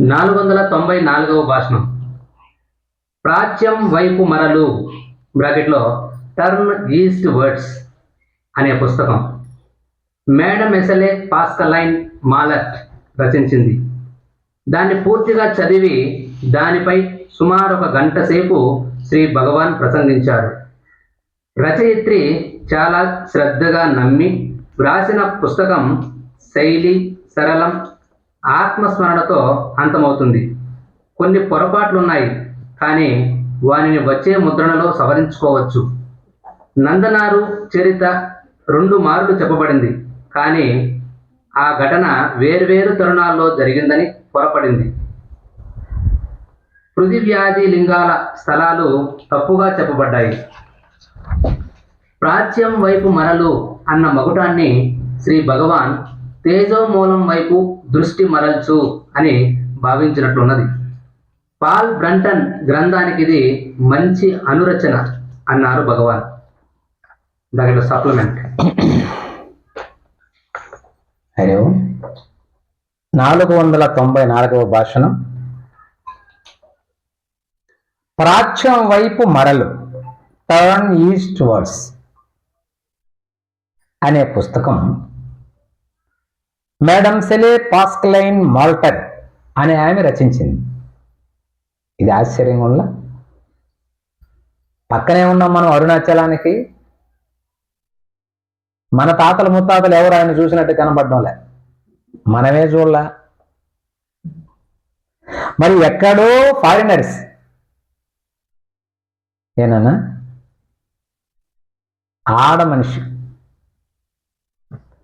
నాలుగు వందల తొంభై నాలుగవ భాషణం. ప్రాచ్యం వైపు మరలు బ్రాకెట్లో టర్న్ ఈస్ట్ వర్డ్స్ అనే పుస్తకం. మేడం ఎసలే పాస్కలైన్ మాలట్ రచించింది. దాన్ని పూర్తిగా చదివి దానిపై సుమారు ఒక గంట సేపు శ్రీ భగవాన్ ప్రసంగించారు. రచయిత్రి చాలా శ్రద్ధగా నమ్మి వ్రాసిన పుస్తకం శైలి సరళం ఆత్మస్మరణతో అంతమవుతుంది. కొన్ని పొరపాట్లున్నాయి కానీ వానిని వచ్చే ముద్రణలో సవరించుకోవచ్చు. నందనారు చరిత రెండు మార్లు చెప్పబడింది కానీ ఆ ఘటన వేర్వేరు తరుణాల్లో జరిగిందని పొరపడింది. పృథివ్యాధి లింగాల స్థలాలు తప్పుగా చెప్పబడ్డాయి. ప్రాచ్యం వైపు మరలు అన్న మగుటాన్ని శ్రీ భగవాన్ తేజోమూలం వైపు దృష్టి మరల్చు అని భావించినట్లున్నది. పాల్ బ్రంటన్ గ్రంథానికి ఇది మంచి అనురచన అన్నారు భగవాన్. దాంట్లో సప్లిమెంట్ హరి ఓం. నాలుగు వందల తొంభై నాలుగవ భాషణం. ప్రాచ్యం వైపు మరలు. టర్న్ ఈస్ట్ వర్డ్స్ అనే పుస్తకం మేడం సెలే పాస్క్లైన్ మాల్టర్ అనే ఆమె రచించింది. ఇది ఆశ్చర్యంగా ఉందా? పక్కనే ఉన్నాం మనం అరుణాచలానికి. మన తాతలు ముత్తాతలు ఎవరు ఆయన చూసినట్టు కనపడడం మనమే చూడలా. మరి ఎక్కడో ఫారినర్స్. ఏనన్నా ఆడ మనిషి.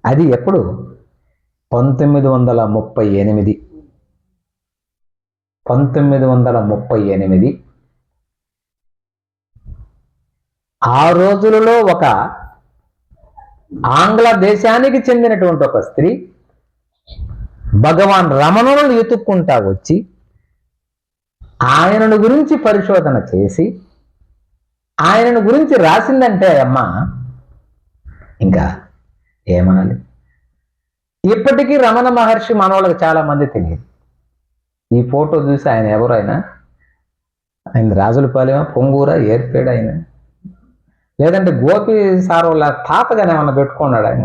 అది ఎప్పుడు? పంతొమ్మిది వందల ముప్పై ఎనిమిది. పంతొమ్మిది వందల ముప్పై ఎనిమిది. ఆ రోజులలో ఒక ఆంగ్ల దేశానికి చెందినటువంటి ఒక స్త్రీ భగవాన్ రమణులను ఎతుక్కుంటా వచ్చి ఆయనను గురించి పరిశోధన చేసి ఆయనను గురించి రాసిందంటే అమ్మ ఇంకా ఏమనాలి? ఇప్పటికీ రమణ మహర్షి మనవాళ్ళకి చాలా మంది తెలియదు. ఈ ఫోటో చూసి ఆయన ఎవరు ఆయన రాజులపాలెమా పొంగూరా ఏర్పేడు ఆయన లేదంటే గోపి సార్ వాళ్ళ తాతగానే ఏమన్నా పెట్టుకున్నాడు ఆయన?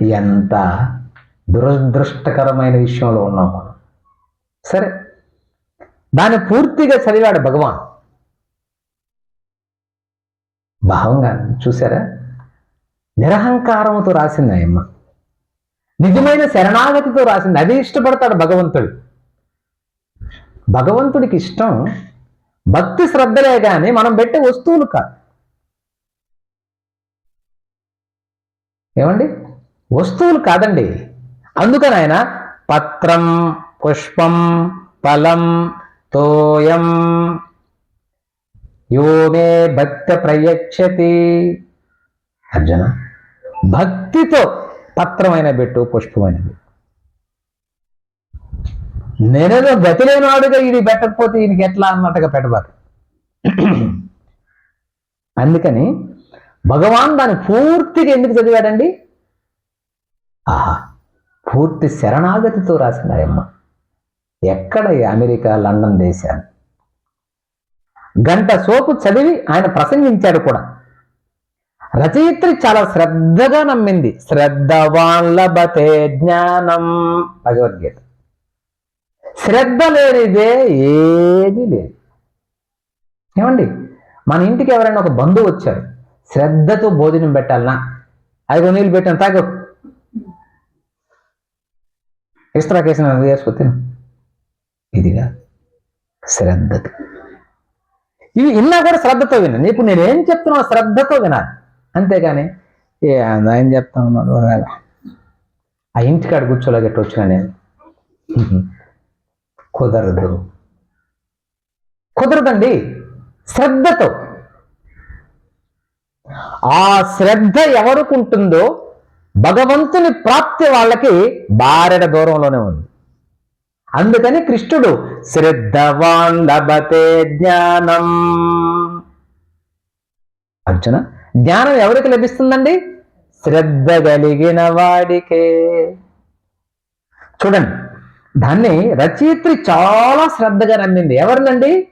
ఎంత దురదృష్టకరమైన విషయంలో ఉన్నాం మనం. సరే దాన్ని పూర్తిగా చదివాడు భగవాన్. భావంగా చూసారా? నిరహంకారంతో రాసింది ఆయమ్మ. నిజమైన శరణాగతితో రాసింది. అది ఇష్టపడతాడు భగవంతుడు. భగవంతుడికి ఇష్టం భక్తి శ్రద్ధలే కానీ మనం పెట్టే వస్తువులు కాదు. ఏమండి? వస్తువులు కాదండి. అందుకని ఆయన పత్రం పుష్పం ఫలం తోయం యోమే భక్త ప్రయచ్చతి. అర్జున భక్తితో పత్రమైన పెట్టు పుష్పమైన పెట్టు నేను గతి లేనివాడుగా ఇది పెట్టకపోతే ఈయనకి ఎట్లా అన్నట్టుగా పెట్టబారు అందుకని భగవాన్ దాన్ని పూర్తిగా ఎందుకు చదివాడండి? ఆహా పూర్తి శరణాగతితో రాసింది ఎక్కడ అమెరికా లండన్ దేశాలు? గంట సోపు చదివి ఆయన ప్రసంగించాడు కూడా. రచయిత్రి చాలా శ్రద్ధగా నమ్మింది. శ్రద్ధవాన్ లభతే జ్ఞానం. భగవద్గీత. శ్రద్ధ లేనిదే ఏది లేదు. ఏమండి? మన ఇంటికి ఎవరైనా ఒక బంధువు వచ్చారు. శ్రద్ధతో భోజనం పెట్టాలనా? ఐదు నీళ్ళు పెట్టాను తాగు. ఇస్త్రా కేసిన వేసుకో తిను. ఇదిగా శ్రద్ధతో. ఇవి ఇన్నా కూడా శ్రద్ధతో వినండి. ఇప్పుడు నేనేం చెప్తున్నా శ్రద్ధతో వినాలి. అంతేగాని ఏ ఆయన చెప్తా ఉన్నాడు అలాగా. ఆ ఇంటికాడ కూర్చోలేగట్టు వచ్చిన నేను? కుదరదు. కుదరదండి. శ్రద్ధతో. ఆ శ్రద్ధ ఎవరికి ఉంటుందో భగవంతుని ప్రాప్తి వాళ్ళకి బారెడ దూరంలోనే ఉంది. అందుకని కృష్ణుడు శ్రద్ధవాన్ లభతే జ్ఞానం. అర్జున జ్ఞానం ఎవరికి లభిస్తుందండి? శ్రద్ధ కలిగిన వాడికే. చూడండి దాన్ని రచయిత్రి చాలా శ్రద్ధగా నమ్మింది. ఎవరినండి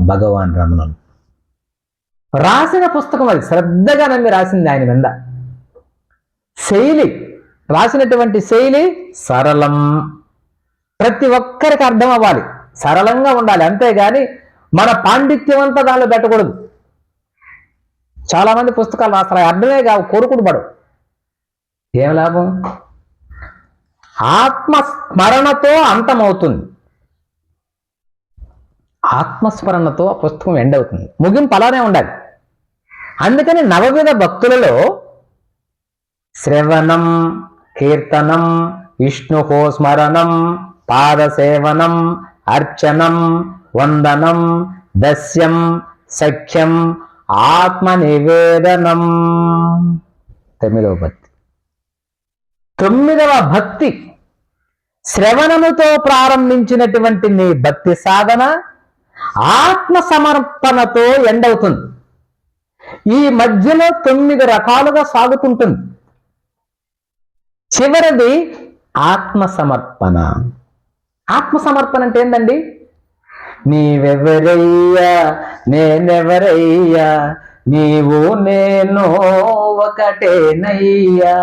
భగవాన్ రమణులు. రాసిన పుస్తకం అది శ్రద్ధగా నమ్మి రాసింది ఆయన మీద శైలి రాసినటువంటి శైలి సరళం. ప్రతి ఒక్కరికి అర్థం అవ్వాలి. సరళంగా ఉండాలి అంతేగాని మన పాండిత్యం అంతా దానిలో పెట్టకూడదు. చాలా మంది పుస్తకాలు రాస్తారు? అర్థమే కావు కొరుకుడు పడు. ఏం లాభం? ఆత్మస్మరణతో అంతమవుతుంది. ఆత్మస్మరణతో ఆ పుస్తకం ఎండ్ అవుతుంది. ముగింపు అలానే ఉండాలి. అందుకని నవవిధ భక్తులలో శ్రవణం కీర్తనం విష్ణుహో స్మరణం పాదసేవనం అర్చనం వందనం దస్యం సఖ్యం ఆత్మ నివేదనం తొమ్మిదవ భక్తి. తొమ్మిదవ భక్తి. శ్రవణముతో ప్రారంభించినటువంటి నీ భక్తి సాధన ఆత్మ సమర్పణతో ఎండవుతుంది. ఈ మధ్యలో తొమ్మిది రకాలుగా సాగుతుంటుంది. చివరిది ఆత్మ సమర్పణ ఆత్మ సమర్పణ అంటే ఏంటండి నీవెవరయ్యా? నేనెవరయ్యా? నీవు నేను ఒకటేనయ్యా.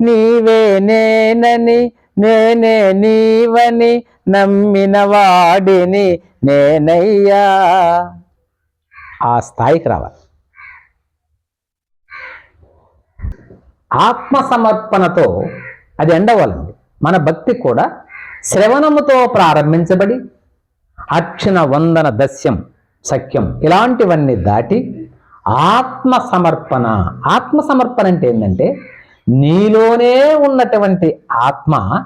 నీవే నేనని నేనే నీవని నమ్మిన వాడిని నేనయ్యా. ఆ స్థాయికి రావాలి. ఆత్మ సమర్పణతో అది ఎండవాలండి మన భక్తి కూడా శ్రవణముతో ప్రారంభించబడి అక్షణ వందన దస్యం సఖ్యం. ఇలాంటివన్నీ దాటి ఆత్మ సమర్పణ ఆత్మ సమర్పణ అంటే ఏంటంటే నీలోనే ఉన్నటువంటి ఆత్మ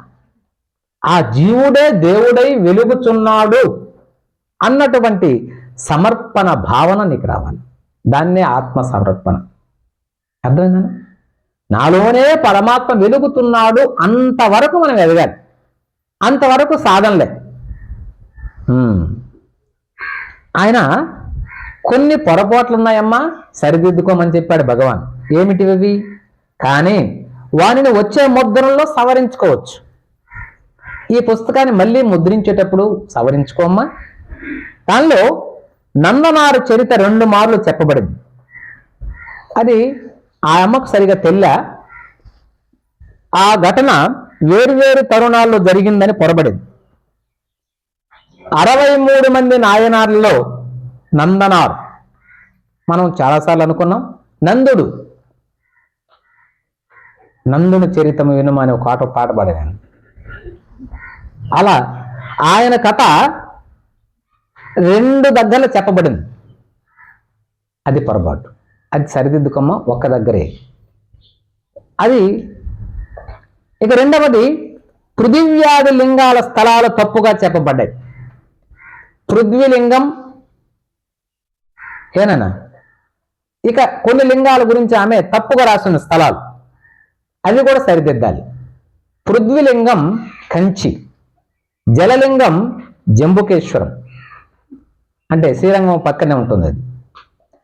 ఆ జీవుడే దేవుడై వెలుగుచున్నాడు అన్నటువంటి సమర్పణ భావన నీకు రావాలి. దాన్నే ఆత్మ సమర్పణ అర్థమైందా? నాలోనే పరమాత్మ వెలుగుతున్నాడు అంతవరకు మనం ఎదగాలి. అంతవరకు సాధనలే. ఆయన కొన్ని పొరపాట్లు ఉన్నాయమ్మా సరిదిద్దుకోమని చెప్పాడు భగవాన్. ఏమిటివి కానీ వానిని వచ్చే ముద్రణలో సవరించుకోవచ్చు. ఈ పుస్తకాన్ని మళ్ళీ ముద్రించేటప్పుడు సవరించుకోమ్మా దానిలో నందనారు చరిత రెండు మార్లు చెప్పబడింది. అది ఆ అమ్మకు సరిగా తెల్ల ఆ ఘటన వేరువేరు తరుణాల్లో జరిగిందని పొరబడింది. అరవై మూడు మంది నాయనార్లలో నందనార్. మనం చాలాసార్లు అనుకున్నాం నందుడు. నందుని చరితము వినుమ అనే ఒక ఆట పాట పాడాను అలా ఆయన కథ రెండు దగ్గరలో చెప్పబడింది. అది పొరపాటు. అది సరిదిద్దుకమ్మ ఒక్క దగ్గరే. అది ఇక రెండవది పృథివ్యాది లింగాల స్థలాలు తప్పుగా చెప్పబడ్డాయి. పృథ్వీలింగం ఏనన్నా ఇక కొన్ని లింగాల గురించి ఆమె తప్పుగా రాసిన స్థలాలు. అవి కూడా సరిదిద్దాలి. పృథ్వీలింగం కంచి జలలింగం జంబుకేశ్వరం. అంటే శ్రీరంగం పక్కనే ఉంటుంది అది.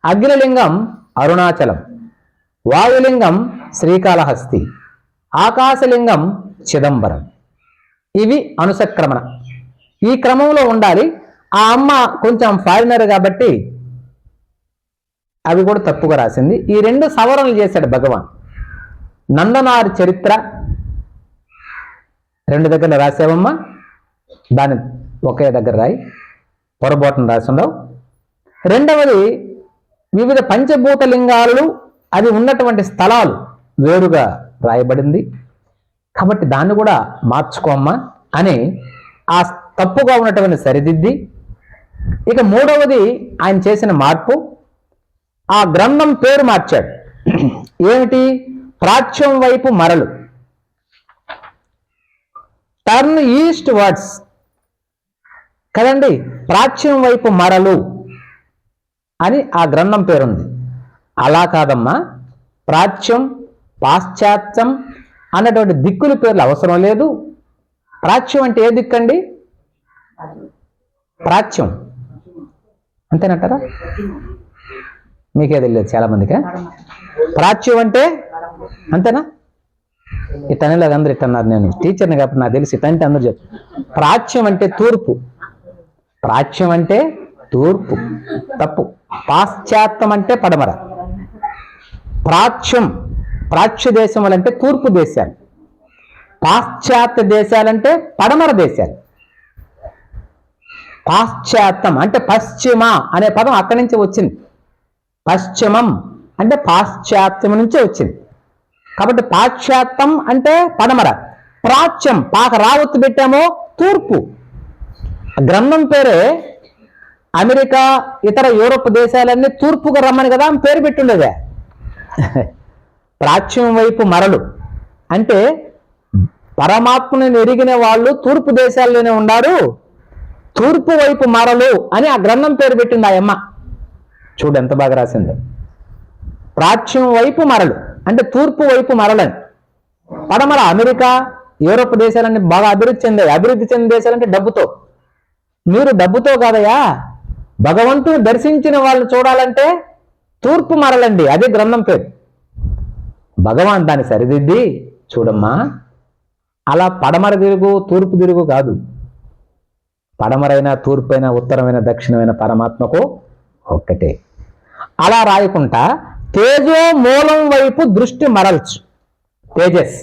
అగ్నిలింగం అరుణాచలం వాయులింగం శ్రీకాళహస్తి ఆకాశలింగం చిదంబరం. ఇవి అనుసక్రమణ. ఈ క్రమంలో ఉండాలి ఆ అమ్మ కొంచెం ఫారినర్ కాబట్టి అవి కూడా తప్పుగా రాసింది. ఈ రెండు సవరణలు చేశాడు భగవాన్. నందనారి చరిత్ర రెండు దగ్గర రాసావమ్మా. దాన్ని ఒకే దగ్గర రాయి. పొరపాటును రాసిండవు. రెండవది వివిధ పంచభూతలింగాలు అది ఉన్నటువంటి స్థలాలు వేరుగా రాయబడింది. కాబట్టి దాన్ని కూడా మార్చుకోమ్మా అని ఆ తప్పుగా ఉన్నటువంటి సరిదిద్ది ఇక మూడవది ఆయన చేసిన మార్పు. ఆ గ్రంథం పేరు మార్చాడు. ఏమిటి? ప్రాచ్యం వైపు మరలు. Turn eastwards. కదండి? ప్రాచ్యం వైపు మరలు అని ఆ గ్రంథం పేరుంది. అలా కాదమ్మా. ప్రాచ్యం పాశ్చాత్యం అన్నటువంటి దిక్కుల పేర్లు అవసరం లేదు. ప్రాచ్యం అంటే ఏ దిక్కండి? ప్రాచ్యం. అంతేనంటారా? మీకే తెలియదు చాలా మందికి ప్రాచ్యం అంటే అంతేనా? ఇటనేలాగా అందరు ఇట్టన్నారు నేను. టీచర్ని కాబట్టి నాకు తెలిసి ఇటంటే అందరూ చెప్పు ప్రాచ్యం అంటే తూర్పు. ప్రాచ్యం అంటే తూర్పు. తప్పు. పాశ్చాత్యం అంటే పడమర. ప్రాచ్యం ప్రాచ్య దేశం అంటే తూర్పు దేశాలు. పాశ్చాత్య దేశాలంటే పడమర దేశాలు. పాశ్చాత్యం అంటే పశ్చిమ అనే పదం అక్కడి నుంచి వచ్చింది. పశ్చిమం అంటే పాశ్చాత్యం నుంచే వచ్చింది. కాబట్టి పాశ్చాత్యం అంటే పడమర. ప్రాచ్యం పాక రావత్తు పెట్టామో తూర్పు. గ్రంథం పేరే అమెరికా ఇతర యూరోప్ దేశాలన్నీ తూర్పుగా రమ్మని కదా పేరు పెట్టుండేదే. ప్రాచ్యం వైపు మరలు. అంటే పరమాత్మను ఎరిగిన వాళ్ళు తూర్పు దేశాల్లోనే ఉన్నారు తూర్పు వైపు మరలు అని ఆ గ్రంథం పేరు పెట్టింది ఆ అమ్మ చూడు ఎంత బాగా రాసింది. ప్రాచ్యం వైపు మరలు అంటే తూర్పు వైపు మరలని. పడమర అమెరికా యూరోప్ దేశాలన్నీ బాగా అభివృద్ధి చెందాయి. అభివృద్ధి చెందిన దేశాలంటే డబ్బుతో. మీరు డబ్బుతో కాదయా భగవంతుని దర్శించిన వాళ్ళని చూడాలంటే తూర్పు మరలండి అదే గ్రంథం పేరు. భగవాన్ దాన్ని సరిదిద్ది చూడమ్మా అలా పడమర తిరుగు తూర్పు తిరుగు కాదు. పడమరైన తూర్పైన ఉత్తరమైన దక్షిణమైన పరమాత్మకు ఒక్కటే. అలా రాయకుండా తేజో మూలం వైపు దృష్టి మరల్చు. తేజస్.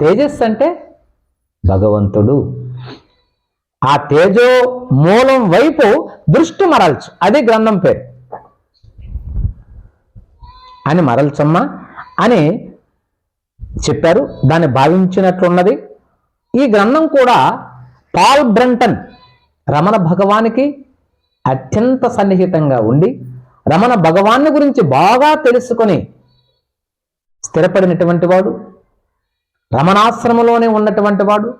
తేజస్ అంటే భగవంతుడు. ఆ తేజో మూలం వైపు దృష్టి మరల్చు. అది గ్రంథం పేరు. అని మరల్చమ్మా. అని చెప్పారు. దాన్ని భావించినట్లున్నది. ఈ గ్రంథం కూడా పాల్ బ్రంటన్ రమణ భగవానికి అత్యంత సన్నిహితంగా ఉండి రమణ భగవాన్ని గురించి బాగా తెలుసుకొని స్థిరపడినటువంటి వాడు రమణాశ్రమంలోనే ఉన్నటువంటి వాడు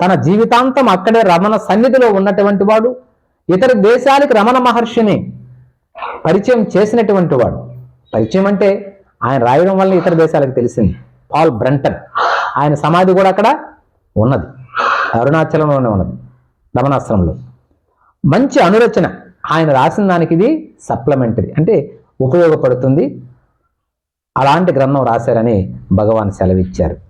తన జీవితాంతం అక్కడే రమణ సన్నిధిలో ఉన్నటువంటి వాడు ఇతర దేశాలకు రమణ మహర్షిని పరిచయం చేసినటువంటి వాడు. పరిచయం అంటే ఆయన రాయడం వల్ల ఇతర దేశాలకు తెలిసింది. Paul Brunton. ఆయన సమాధి కూడా అక్కడ ఉన్నది. అరుణాచలంలోనే ఉన్నది రమణాశ్రమంలో. మంచి అనురచన. ఆయన రాసిన దానికి ఇది సప్లిమెంటరీ అంటే ఉపయోగపడుతుంది. అలాంటి గ్రంథం రాశారని భగవాన్ సెలవిచ్చారు.